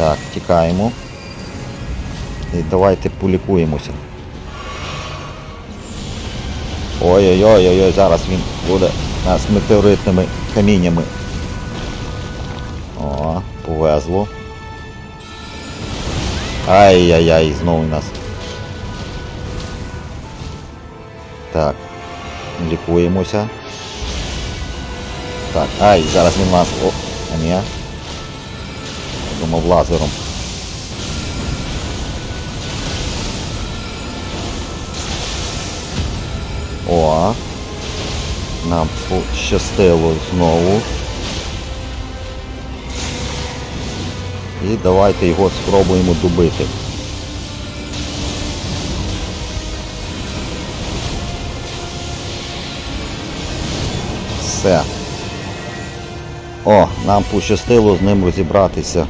Так, тікаємо. І давайте полікуємося. Ой-ой-ой, зараз він буде нас метеоритними каміннями. О, повезло. Ай-яй-яй, знову нас. Так. Лікуємося. Так, ай, зараз він нас. О, а ні. Думав лазером. О. Нам пощастило знову. І давайте його спробуємо добити. Все. О, нам пощастило з ним розібратися.